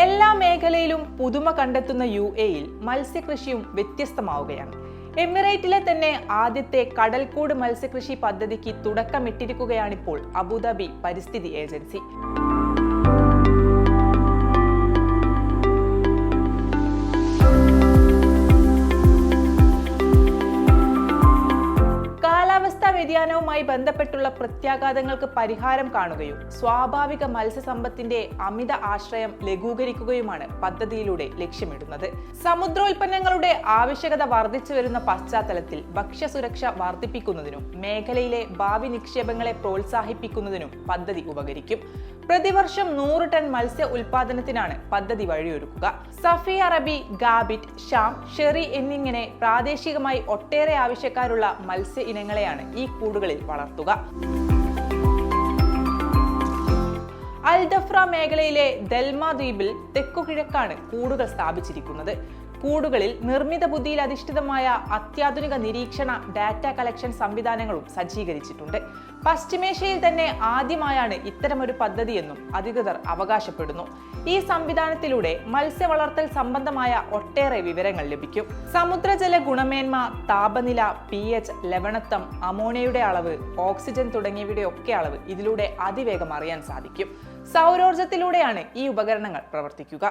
എല്ലാ മേഖലയിലും പുതുമ കണ്ടെത്തുന്ന യു എയിൽ മത്സ്യകൃഷിയും വ്യത്യസ്തമാവുകയാണ്. എമിറേറ്റിലെ തന്നെ ആദ്യത്തെ കടൽക്കൂട് മത്സ്യകൃഷി പദ്ധതിക്ക് തുടക്കമിട്ടിരിക്കുകയാണിപ്പോൾ അബുദാബി പരിസ്ഥിതി ഏജൻസി. വ്യതിയാനവുമായി ബന്ധപ്പെട്ടുള്ള പ്രത്യാഘാതങ്ങൾക്ക് പരിഹാരം കാണുകയും സ്വാഭാവിക മത്സ്യസമ്പത്തിന്റെ അമിത ആശ്രയം ലഘൂകരിക്കുകയുമാണ് പദ്ധതിയിലൂടെ ലക്ഷ്യമിടുന്നത്. സമുദ്രോൽപ്പന്നങ്ങളുടെ ആവശ്യകത വർദ്ധിച്ചു വരുന്ന പശ്ചാത്തലത്തിൽ ഭക്ഷ്യസുരക്ഷ വർദ്ധിപ്പിക്കുന്നതിനും മേഖലയിലെ ഭാവി നിക്ഷേപങ്ങളെ പ്രോത്സാഹിപ്പിക്കുന്നതിനും പദ്ധതി ഉപകരിക്കും. പ്രതിവർഷം നൂറ് ടൺ മത്സ്യ ഉൽപാദനത്തിനാണ് പദ്ധതി വഴിയൊരുക്കുക. സഫി അറബി ഗാബിറ്റ് ഷാം ഷെറി എന്നിങ്ങനെ പ്രാദേശികമായി ഒട്ടേറെ ആവശ്യക്കാരുള്ള മത്സ്യ ഇനങ്ങളെയാണ് ഈ കൂടുകളിൽ വളർത്തുക. അൽദഫ്ര മേഖലയിലെ ദൽമ ദ്വീപിൽ തെക്കുകിഴക്കാണ് കൂടുകൾ സ്ഥാപിച്ചിരിക്കുന്നത്. കൂടുകളിൽ നിർമ്മിത ബുദ്ധിയിൽ അധിഷ്ഠിതമായ അത്യാധുനിക നിരീക്ഷണ ഡാറ്റ കളക്ഷൻ സംവിധാനങ്ങളും സജ്ജീകരിച്ചിട്ടുണ്ട്. പശ്ചിമേഷ്യയിൽ തന്നെ ആദ്യമായാണ് ഇത്തരമൊരു പദ്ധതിയെന്നും അധികൃതർ അവകാശപ്പെടുന്നു. ഈ സംവിധാനത്തിലൂടെ മത്സ്യ വളർത്തൽ സംബന്ധമായ ഒട്ടേറെ വിവരങ്ങൾ ലഭിക്കും. സമുദ്രജല ഗുണമേന്മ താപനില പി എച്ച് ലവണത്വം അമോണിയയുടെ അളവ് ഓക്സിജൻ തുടങ്ങിയവയുടെ ഒക്കെ അളവ് ഇതിലൂടെ അതിവേഗം അറിയാൻ സാധിക്കും. സൗരോർജത്തിലൂടെയാണ് ഈ ഉപകരണങ്ങൾ പ്രവർത്തിക്കുക.